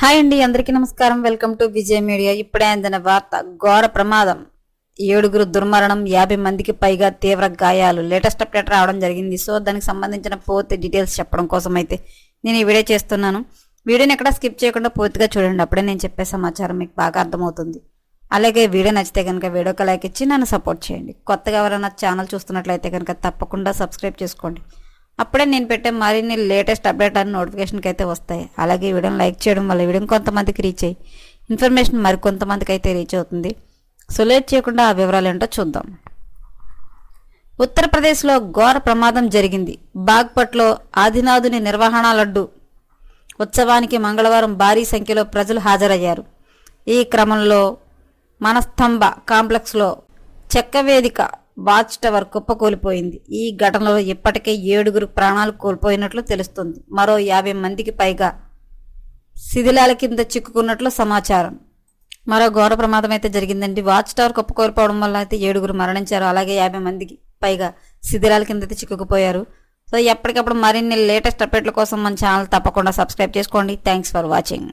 Hi అండి అందరికీ నమస్కారం. Welcome to Vijaya media. ఇప్పుడే అందిన వార్త ఘోర ప్రమాదం. ఏడుగురు దుర్మరణం యాభై మందికి పైగా తీవ్ర గాయాలు. లేటెస్ట్ అప్డేట్ రావడం జరిగింది. సో దానికి సంబంధించిన పూర్తి డీటెయిల్స్ చెప్పడం కోసం అయితే నేను ఈ వీడియో చేస్తున్నాను. వీడియోని ఎక్కడ స్కిప్ చేయకుండా పూర్తిగా చూడండి. అప్పుడే నేను చెప్పే సమాచారం మీకు బాగా అర్థమవుతుంది. అలాగే వీడియో నచ్చితే కనుక వీడియోకి లైక్ ఇచ్చి నన్ను సపోర్ట్ చేయండి. కొత్తగా ఎవరైనా ఛానల్ చూస్తున్నట్లయితే కనుక తప్పకుండా సబ్స్క్రైబ్ చేసుకోండి. అప్పుడే నేను పెట్టే మరిన్ని లేటెస్ట్ అప్డేట్ అని నోటిఫికేషన్కి అయితే వస్తాయి. అలాగే ఈ వీడియోని లైక్ చేయడం వల్ల ఈ వీడియోని కొంతమందికి రీచ్ అయ్యి ఇన్ఫర్మేషన్ మరి కొంతమందికి అయితే రీచ్ అవుతుంది. సో లేట్ చేయకుండా ఆ వివరాలు ఏంటో చూద్దాం. ఉత్తరప్రదేశ్లో ఘోర ప్రమాదం జరిగింది. బాగ్పట్లో ఆదినాథుని నిర్వహణ లడ్డు ఉత్సవానికి మంగళవారం భారీ సంఖ్యలో ప్రజలు హాజరయ్యారు. ఈ క్రమంలో మనస్తంభ కాంప్లెక్స్లో చెక్క వేదిక వాచ్ టవర్ కుప్పకూలిపోయింది ఈ ఘటనలో ఇప్పటికే ఏడుగురు ప్రాణాలు కోల్పోయినట్లు తెలుస్తుంది. మరో యాభై మందికి పైగా శిథిలాల కింద చిక్కుకున్నట్లు సమాచారం. మరో ఘోర ప్రమాదం అయితే జరిగిందండి. వాచ్ టవర్ కుప్పకూలిపోవడం వల్ల అయితే ఏడుగురు మరణించారు. అలాగే యాభై మందికి పైగా శిథిలాల కింద అయితే చిక్కుకుపోయారు. సో ఎప్పటికప్పుడు మరిన్ని లేటెస్ట్ అప్డేట్ల కోసం మన ఛానల్ తప్పకుండా సబ్స్క్రైబ్ చేసుకోండి. Thanks for watching.